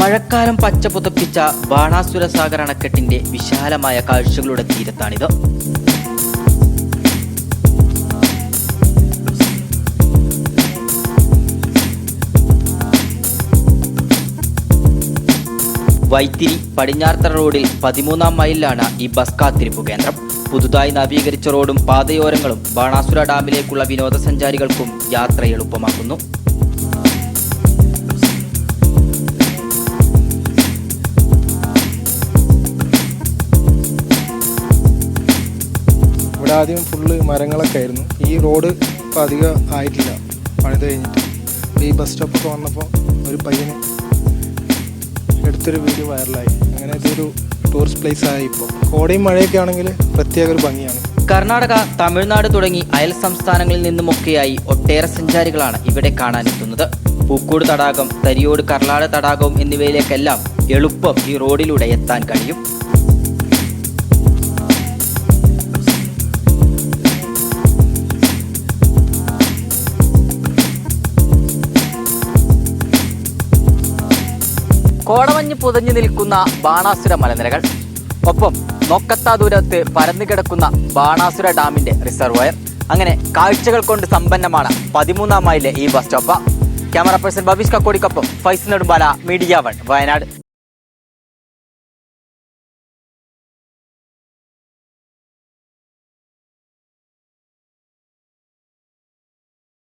മഴക്കാലം പച്ച പുതപ്പിച്ച ബാണാസുര സാഗർ അണക്കെട്ടിന്റെ വിശാലമായ കാഴ്ചകളുടെ തീരത്താണിത്. വൈത്തിരി പടിഞ്ഞാർത്തറ റോഡിൽ പതിമൂന്നാം മൈലിലാണ് ഈ ബസ് കാത്തിരിപ്പ് കേന്ദ്രം. പുതുതായി നവീകരിച്ച റോഡും പാതയോരങ്ങളും ബാണാസുര ഡാമിലേക്കുള്ള വിനോദസഞ്ചാരികൾക്കും യാത്ര എളുപ്പമാക്കുന്നു. ഇവിടെ ആദ്യം ഫുള്ള് മരങ്ങളൊക്കെ ആയിരുന്നു. ഈ റോഡ് ഇപ്പോൾ അധികം ആയിട്ടില്ല. പണിത് കഴിഞ്ഞിട്ട്. ഈ ബസ് സ്റ്റോപ്പൊക്കെ വന്നപ്പോൾ ഒരു പയ്യന് എടുത്തൊരു വീഡിയോ വൈറലായി അങ്ങനെ ഇതൊരു ടൂറിസ്റ്റ് പ്ലേസ് ആയി ഇപ്പോൾ കോടയും മഴയൊക്കെ ആണെങ്കിൽ പ്രത്യേക ഒരു ഭംഗിയാണ്. കർണാടക തമിഴ്നാട് തുടങ്ങി അയൽ സംസ്ഥാനങ്ങളിൽ നിന്നുമൊക്കെയായി ഒട്ടേറെ സഞ്ചാരികളാണ് ഇവിടെ കാണാനെത്തുന്നത്. പൂക്കോട് തടാകം തരിയോട് കർണാട് തടാകം എന്നിവയിലേക്കെല്ലാം എളുപ്പം ഈ റോഡിലൂടെ എത്താൻ കഴിയും. കോടമഞ്ഞ് പുതഞ്ഞു നിൽക്കുന്ന ബാണാസുര മലനിരകൾ. ഒപ്പം നോക്കത്താ ദൂരത്ത് പരന്നു കിടക്കുന്ന ബാണാസുര ഡാമിന്റെ റിസർവയർ. അങ്ങനെ കാഴ്ചകൾ കൊണ്ട് സമ്പന്നമാണ് പതിമൂന്നാം മൈലിലെ ഈ bus stop. Camera person Babeesh കക്കോടിക്കൊപ്പം Faiz Nedumpala media one Wayanad.